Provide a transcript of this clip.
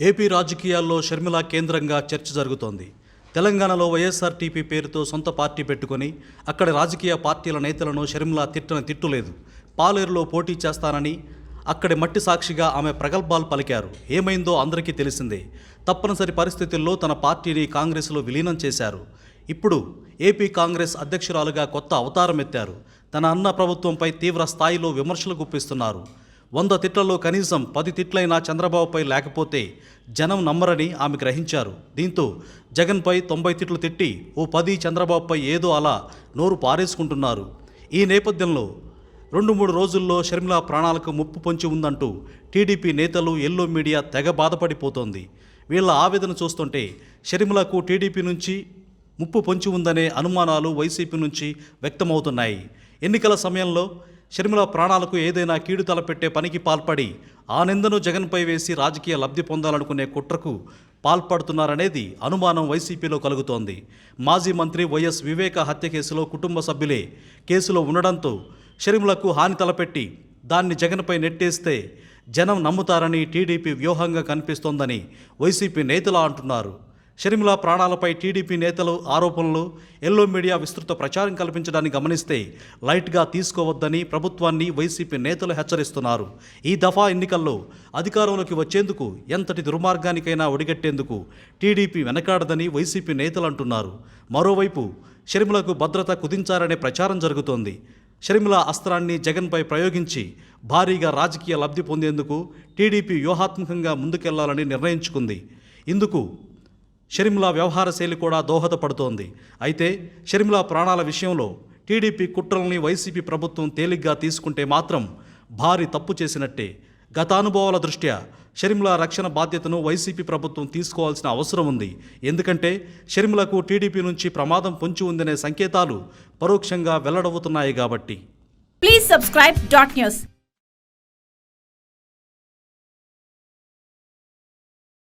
AP రాజకీయాల్లో షర్మిల కేంద్రంగా చర్చ జరుగుతోంది. తెలంగాణలో వైఎస్ఆర్టీపీ పేరుతో సొంత పార్టీ పెట్టుకొని అక్కడి రాజకీయ పార్టీల నేతలను షర్మిల తిట్టని తిట్టులేదు. పాలేరులో పోటీ చేస్తానని అక్కడి మట్టి సాక్షిగా ఆమె ప్రగల్భాలు పలికారు. ఏమైందో అందరికీ తెలిసిందే. తప్పనిసరి పరిస్థితుల్లో తన పార్టీని కాంగ్రెస్లో విలీనం చేశారు. ఇప్పుడు ఏపీ కాంగ్రెస్ అధ్యక్షురాలుగా కొత్త అవతారం ఎత్తారు. తన అన్న ప్రభుత్వంపై తీవ్ర స్థాయిలో విమర్శలు గుప్పిస్తున్నారు. వంద తిట్లలో కనీసం పది తిట్లైనా చంద్రబాబుపై లేకపోతే జనం నమ్మరని ఆమె గ్రహించారు. దీంతో జగన్పై తొంభై తిట్లు తిట్టి ఓ పది చంద్రబాబుపై ఏదో అలా నోరు పారేసుకుంటున్నారు. ఈ నేపథ్యంలో రెండు మూడు రోజుల్లో షర్మిల ప్రాణాలకు ముప్పు పొంచి ఉందంటూ టీడీపీ నేతలు ఎల్లో మీడియా తెగ బాధపడిపోతోంది. వీళ్ళ ఆవేదన చూస్తుంటే షర్మిలకు టీడీపీ నుంచి ముప్పు పొంచి ఉందనే అనుమానాలు వైసీపీ నుంచి వ్యక్తమవుతున్నాయి. ఎన్నికల సమయంలో షర్మిల ప్రాణాలకు ఏదైనా కీడు తలపెట్టే పనికి పాల్పడి ఆ నిందను జగన్పై వేసి రాజకీయ లబ్ధి పొందాలనుకునే కుట్రకు పాల్పడుతున్నారనేది అనుమానం వైసీపీలో కలుగుతోంది. మాజీ మంత్రి వైఎస్ వివేక హత్య కేసులో కుటుంబ సభ్యులే కేసులో ఉండడంతో షర్మిలకు హాని తలపెట్టి దాన్ని జగన్పై నెట్టేస్తే జనం నమ్ముతారని టీడీపీ వ్యూహంగా కనిపిస్తోందని వైసీపీ నేతలు అంటున్నారు. షర్మిల ప్రాణాలపై టీడీపీ నేతలు ఆరోపణలు ఎల్లో మీడియా విస్తృత ప్రచారం కల్పించడాన్ని గమనిస్తే లైట్గా తీసుకోవద్దని ప్రభుత్వాన్ని వైసీపీ నేతలు హెచ్చరిస్తున్నారు. ఈ దఫా ఎన్నికల్లో అధికారంలోకి వచ్చేందుకు ఎంతటి దుర్మార్గానికైనా ఒడిగట్టేందుకు టీడీపీ వెనకాడదని వైసీపీ నేతలు అంటున్నారు. మరోవైపు షర్మిలకు భద్రత కుదించారనే ప్రచారం జరుగుతోంది. షర్మిల అస్త్రాన్ని జగన్పై ప్రయోగించి భారీగా రాజకీయ లబ్ధి పొందేందుకు టీడీపీ వ్యూహాత్మకంగా ముందుకెళ్ళాలని నిర్ణయించుకుంది. ఇందుకు షర్మిలా వ్యవహార శైలి కూడా దోహదపడుతోంది. అయితే షర్మిలా ప్రాణాల విషయంలో టీడీపీ కుట్రల్ని వైసీపీ ప్రభుత్వం తేలిగ్గా తీసుకుంటే మాత్రం భారీ తప్పు చేసినట్టే. గత అనుభవాల దృష్ట్యా షర్మిల రక్షణ బాధ్యతను వైసీపీ ప్రభుత్వం తీసుకోవాల్సిన అవసరం ఉంది. ఎందుకంటే షర్మిలకు టీడీపీ నుంచి ప్రమాదం పొంచి ఉందనే సంకేతాలు పరోక్షంగా వెల్లడవుతున్నాయి కాబట్టి. Please subscribe dot news